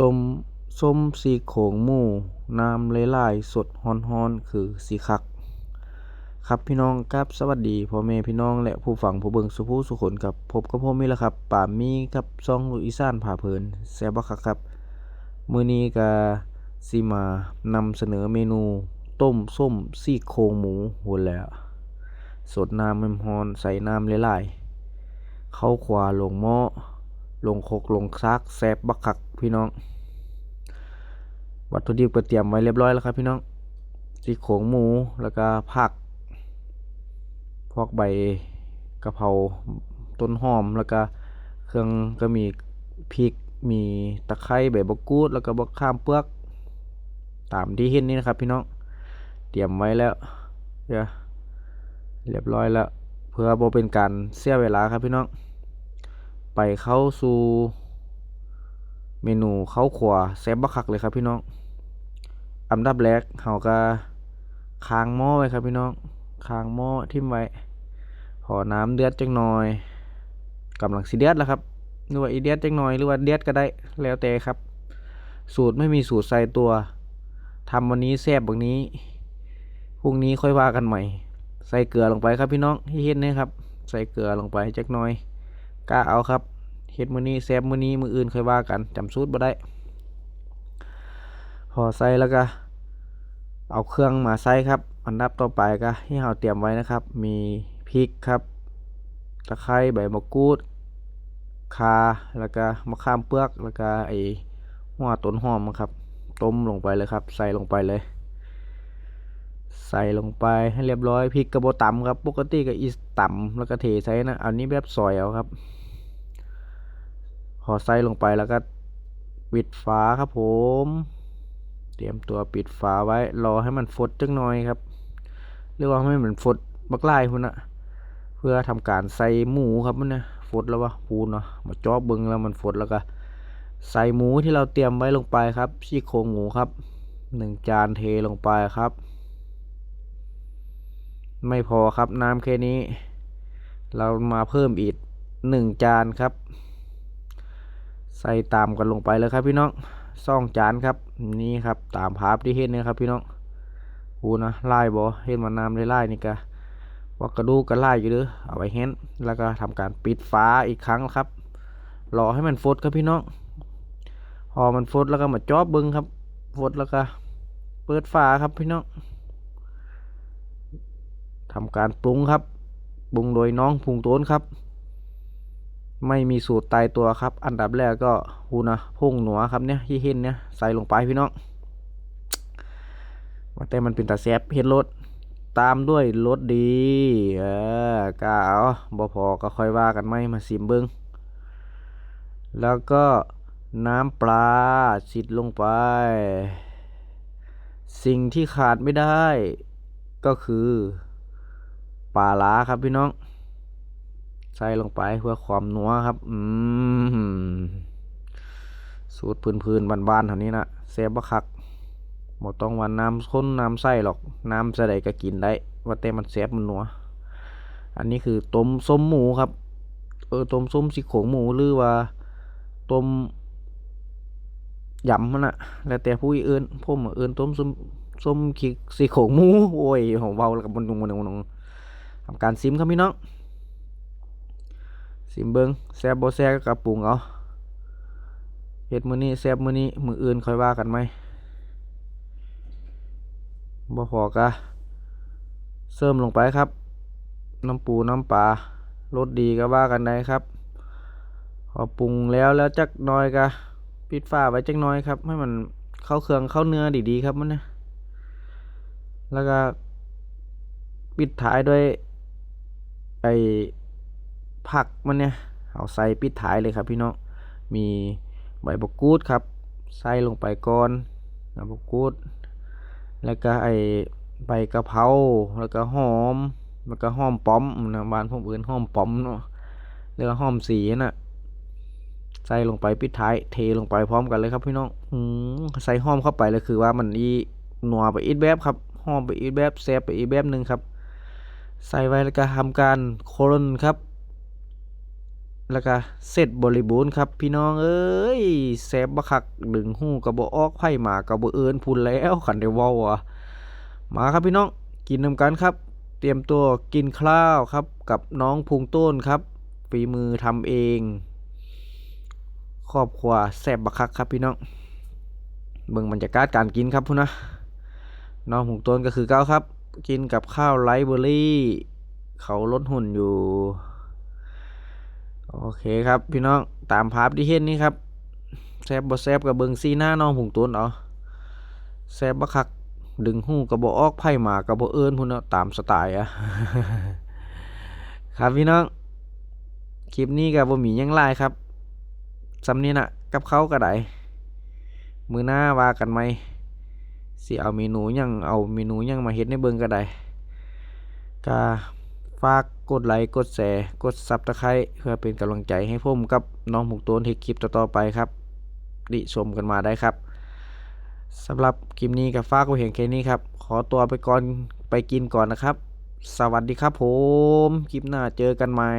ต้มส้มซี่โครงหมูน้ำหลายๆ สดร้อนๆ คือสิคัก ครับพี่น้องครับสวัสดีพ่อแม่พี่น้องและผู้ฟังผู้เบิ่งสุผู้สุคนครับพบกับผมนี่แหละครับป่ามีกับซองลูกอีสานผ่าเพลินแซ่บบักคักครับมื้อนี้ก็สิมานำเสนอเมนูต้มส้มซี่โครงหมูโหแล้วสดน้ำมันร้อนใส่น้ำหลายๆเข้าขวาลงหม้อลงคกลงซักแซ่บบักคัก พี่น้อง วัตถุดิบก็เตรียมไว้เรียบร้อยแล้วครับพี่น้องซี่โครงหมูแล้วก็ผัก พวกใบกะเพราต้นหอมแล้วก็เครื่องก็มีพริกมีตะไคร้ใบมะกรูด แล้วก็บักข้ามเปลือก ตามที่เห็นนี่นะครับพี่น้องเตรียมไว้แล้วเดี๋ยวเรียบร้อยแล้ว เพื่อบ่เป็นการเสียเวลาครับพี่น้อง ไปเข้าสู่ เมนูข้าวขัวแซ่บบักคักเลยครับพี่น้อง อันดับแรกเราก็ค้างหม้อไว้ครับพี่น้องค้างหม้อทิ่มไว้พอน้ำเดือดจังหน่อยกำลังสิเดือดแล้วครับหรือว่าอีเดือดจังหน่อยหรือว่าเดือดก็ได้แล้วแต่ครับ สูตรไม่มีสูตรใส่ตัวทำวันนี้แซ่บแบบนี้พรุ่งนี้ค่อยว่ากันใหม่ ใส่เกลือลงไปครับพี่น้องที่เห็นนี่ครับ ใส่เกลือลงไปจักหน่อยกล้าเอาครับ เฮ็ดมื้อนี้แซบมื้อนี้มื้ออื่นค่อยว่ากันจำสูตรบ่ได้พอใส่แล้วก็เอาเครื่องมาใส่ครับ อันดับต่อไปก็ที่เราเตรียมไว้นะครับ มีพริกครับตะไคร้ใบมะกรูดข่าแล้วก็มะขามเปลือกแล้วก็ไอหัวต้นหอมครับต้มลงไปเลยครับ ใส่ลงไปเลย ใส่ลงไปให้เรียบร้อยพริกกระโบตำครับ ปกติก็อีตำแล้วก็เทใส่นะอันนี้แบบซอยเอาครับ อใส่ลงไปแล้วก็ปิดฝาครับผม เตรียมตัวปิดฝาไว้ รอให้มันฟดจักหน่อยครับเรียกว่าให้มันฟดบักลายพุ่นะเพื่อทำการใส่หมูครับมันนะฟดแล้ววะปูนเนาะมาจอบเบิงแล้วมันฟดแล้วก็ ใส่หมูที่เราเตรียมไว้ลงไปครับซี่โครงหมูครับหนึ่งจานเทลงไปครับ ไม่พอครับน้ำแค่นี้ เรามาเพิ่มอีกหนึ่งจานครับ ใส่ตามกันลงไปเลยครับพี่น้องซ่องจานครับนี่ครับตามภาพที่เห็นเนี่ยครับพี่น้องหูนะไล่บ่เห็นมันน้ำได้ไล่นี่กะว่ากระดูกก็ไล่อยู่เด้อเอาไว้เห็นแล้วก็ทำการปิดฝาอีกครั้งครับรอให้มันฟดครับพี่น้องพอมันฟดแล้วก็มาจอบบิ้งครับฟดแล้วก็เปิดฝาครับพี่น้องทำการปรุงครับปรุงโดยน้องพุงโต้นครับ ไม่มีสูตรตายตัวครับ อันดับแรกก็หูนะพุ่งหนัวครับเนี่ยที่เห็นเนี่ยใส่ลงไปพี่น้องว่าแต่มันเป็นตาแซบเห็ดรสตามด้วยรสดีเออก้าเอาบ่พอก็ค่อยว่ากันไหมมาสิมเบิงแล้วก็น้ำปลาสิดลงไป สิ่งที่ขาดไม่ได้ ก็คือปลาล้าครับพี่น้อง ใส่ลงไปเพื่อความนัวครับ อืมสูตรพื้นๆบานๆเท่านี้นะแซ่บบักคักหมดต้องวันน้ำข้นน้ำใส่หรอกน้ำใส่ก็กินได้ ว่าแต่มันแซ่บมันนัว อันนี้คือต้มส้มหมูครับ เออต้มส้มซีโครงหมูหรือว่าต้มยำมันอะแล้วแต่ผู้อื่นผมเอื่นต้มส้มส้มขี้ซีโครงหมู โอ้ยของเบาแล้วกับมันนุงมันนุงมันนุงทำการซิมครับพี่น้อง สิมเบิงแซบโบแซบก็กระปุงเอาเฮ็ดมือนี้แซบมือนี้มืออื่นค่อยว่ากันไหมบ่พอกะเสริมลงไปครับ น้ำปูน้ำปลารสดีก็ว่ากันได้ครับพอปรุงแล้วแล้วจักน้อยก็ปิดฝาไว้จักน้อยครับ ให้มันเข้าเครื่องเข้าเนื้อดีๆครับมันนะแล้วก็ปิดท้ายด้วยไอ ผักมันเนี่ยเอาใส่ปิดท้ายเลยครับพี่น้องมีใบมะกรูดครับ ใส่ลงไปก่อนใบกูด แล้วก็ไอใบกะเพราแล้วก็หอมแล้วก็หอมป้อมนะบ้านผมเอื่นหอมป้อมเนาะแล้วก็หอมสีน่ะใส่ลงไปปิดท้ายเทลงไปพร้อมกันเลยครับพี่น้องอืมใส่หอมเข้าไปเลยคือว่ามันอีนัวไปอีกแบบครับหอมไปอีกแบบแซ่บไปอีกแบบหนึ่งครับ ใส่ไว้แล้วก็ทำการโคนครับ แล้วก็เสร็จบริบูรณ์ครับ พี่น้องเอ้ยแซ่บบักคักดึงหู้ก็บ่ออกไผหมาก็บ่เอินพูนแล้วคันได้เว้าอะมาครับพี่น้องกินนำกันครับ เตรียมตัวกินข้าวครับ กับน้องพุงต้นครับฝีมือทำเอง ครอบครัวแซ่บบักคักครับพี่น้องเบิ่งบรรยากาศการกินครับพุ่นนะน้องพุงต้นก็คือเก้าครับ กินกับข้าวไรเบอร์รี่ เขาลดหุ่นอยู่ โอเคครับพี่น้องตามภาพที่เห็นนี่ครับแซบบ่แซบกับเบิงซีหน้าน้องผงตุนเอาแซบบักคักดึงหูกับบ่ออกไพ่หมากับบ่เอิ้นพุ่นเนาะตามสไตล์อะครับพี่น้องคลิปนี้ก็บ่มียังหลายครับสำนี้น่ะกับเขาก็ไดมือหน้าว่ากันไหมสิเอาเมนูยังเอาเมนูยังมาเฮ็ดในเบิงก็ได้ก็ฝาก กดไลค์ กดแชร์ กดซับตะใครเพื่อเป็นกำลังใจให้ผมกับน้องหมกโตนเฮ็ดคลิปต่อๆไปครับดิชมกันมาได้ครับสำหรับคลิปนี้กับฟ้าก็เห็นแค่นี้ครับ ขอตัวไปก่อนไปกินก่อนนะครับ สวัสดีครับผม คลิปหน้าเจอกันใหม่